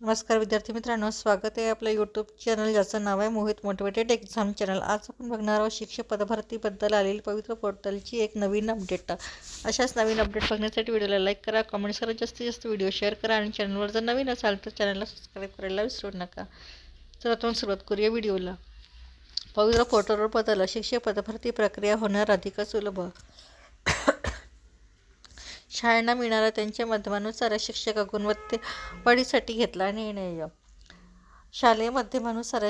नमस्कार विद्यार्थी मित्रांनो स्वागत आहे आपल्या यूट्यूब चॅनल ज्याचं नाव आहे मोहित मोटिवेटेड एक्झाम चॅनल आज आपण बघणार आहोत शिक्षक पदभरतीबद्दल आलेली पवित्र पोर्टलची एक नवीन अपडेट अशाच नवीन अपडेट बघण्यासाठी व्हिडिओला लाईक करा कमेंट्स करा जास्तीत जास्त व्हिडिओ शेअर करा आणि चॅनलवर जर नवीन असाल तर चॅनलला सबस्क्राईब करायला विसरू नका. तर आपण सुरुवात करूया व्हिडिओला पवित्र पोर्टलवर बदल. शिक्षक पदभरती प्रक्रिया होणार अधिक सुलभ. शाळांना मिळणारा त्यांच्या माध्यमानुसार शिक्षक गुणवत्ते वाढीसाठी घेतला निर्णय. शालेय माध्यमानुसार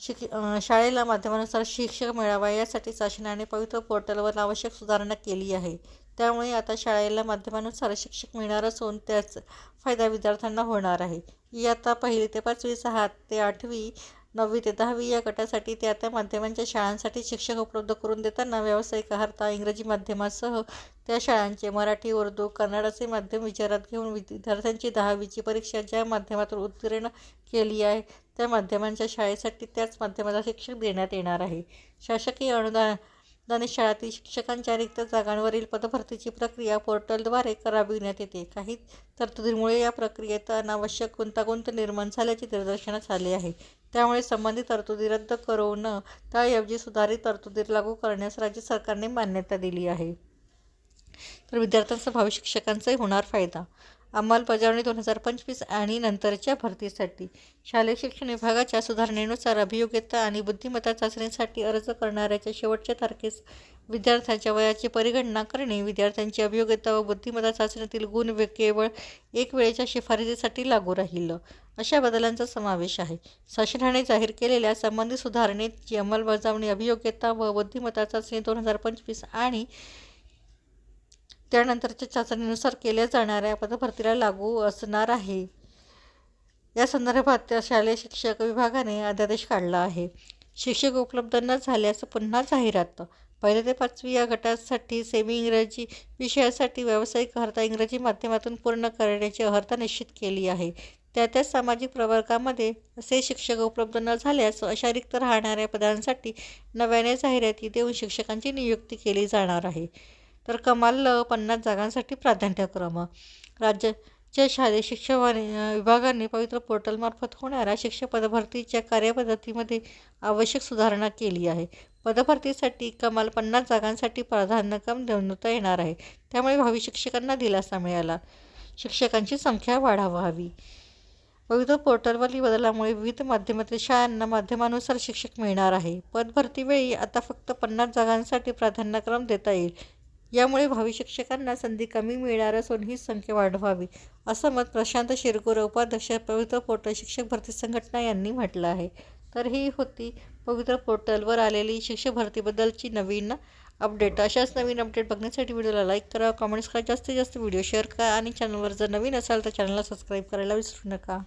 शिक शाळेला माध्यमानुसार शिक्षक मिळावा यासाठी शासनाने पवित्र पोर्टलवर आवश्यक सुधारणा केली आहे. त्यामुळे आता शाळेला माध्यमानुसार शिक्षक मिळणार असून त्याच फायदा विद्यार्थ्यांना होणार आहे. इयत्ता पहिली ते पाचवी सहा ते आठवी नववी ते दहावी या गटासाठी त्या त्या माध्यमांच्या शाळांसाठी शिक्षक उपलब्ध करून देताना व्यावसायिक अर्थ इंग्रजी माध्यमासह त्या शाळांचे मराठी उर्दू कन्नडाचे माध्यम विचारात घेऊन विद्यार्थ्यांची दहावीची परीक्षा ज्या माध्यमातून उत्तीर्ण केली आहे त्या माध्यमांच्या शाळेसाठी त्याच माध्यमाचा शिक्षक देण्यात येणार आहे. शासकीय अनुदान शाळातील शिक्षकांच्या रिक्त जागांवरील पदभरतीची प्रक्रिया पोर्टलद्वारे कराविण्यात येते. काही तरतुदीमुळे या प्रक्रियेत अनावश्यक गुंतागुंत निर्माण झाल्याचे निदर्शनास आले आहे. त्यामुळे संबंधित तरतुदी रद्द करवणं त्याऐवजी सुधारित तरतुदी लागू करण्यास राज्य सरकारने मान्यता दिली आहे. तर विद्यार्थ्यांचा भावी शिक्षकांचाही होणार फायदा. अंमलबजावणी दोन हजार पंचवीस आणि नंतरच्या भरतीसाठी. शालेय शिक्षण विभागाच्या सुधारणेनुसार अभियोग्यता आणि बुद्धिमत्ता चाचणीसाठी अर्ज करणाऱ्याच्या शेवटच्या तारखेस विद्यार्थ्यांच्या वयाची परिगणना करणे विद्यार्थ्यांची अभियोग्यता व बुद्धिमत्ता चाचणीतील गुण केवळ एक वेळेच्या शिफारसीसाठी लागू राहिलं. अशा बदलांचा समावेश आहे. शासनाने जाहीर केलेल्या संबंधित सुधारणेची अंमलबजावणी अभियोग्यता व बुद्धिमत्ता चाचणी दोन हजार पंचवीस आणि त्यानंतरच्या चाचणीनुसार केल्या जाणाऱ्या पदभरतीला लागू असणार आहे. या संदर्भात त्या शालेय शिक्षक विभागाने अध्यादेश काढला आहे. शिक्षक उपलब्ध न झाल्यास पुन्हा जाहिरात. पहिल्या ते पाचवी या गटासाठी सेमी इंग्रजी विषयासाठी व्यावसायिक अर्हता इंग्रजी माध्यमातून पूर्ण करण्याची अर्हता निश्चित केली आहे. त्या त्या सामाजिक प्रवर्गामध्ये असे शिक्षक उपलब्ध न झाल्यास अशा रिक्त राहणाऱ्या पदांसाठी नव्याने जाहिराती देऊन शिक्षकांची नियुक्ती केली जाणार आहे. तर कमाल पन्नास जागांसाठी प्राधान्यक्रम. राज्याच्या शालेय शिक्षण विभागाने पवित्र पोर्टलमार्फत होणाऱ्या शिक्षक पदभरतीच्या कार्यपद्धतीमध्ये आवश्यक सुधारणा केली आहे. पदभरतीसाठी कमाल पन्नास जागांसाठी प्राधान्यक्रम देण्यात येणार आहे. त्यामुळे भावी शिक्षकांना दिलासा मिळाला. शिक्षकांची संख्या वाढवावी. पवित्र पोर्टलवरील बदलामुळे विविध माध्यमातील शाळांना माध्यमानुसार शिक्षक मिळणार आहे. पदभरतीवेळी आता फक्त पन्नास जागांसाठी प्राधान्यक्रम देता येईल. यामुळे भावी शिक्षकांना संधी कमी मिळणार असून ही संख्या वाढवावी असं मत प्रशांत शिरगोर उपाध्यक्ष पवित्र पोर्टल शिक्षक भरती संघटना यांनी म्हटलं आहे. तर ही होती पवित्र पोर्टलवर आलेली शिक्षक भरतीबद्दलची नवीन अपडेट. अशाच नवीन अपडेट बघण्यासाठी व्हिडिओला लाईक करा कमेंट्स करा जास्तीत जास्त व्हिडिओ शेअर करा आणि चॅनलवर जर नवीन असाल तर चॅनलला सबस्क्राईब करायला विसरू नका.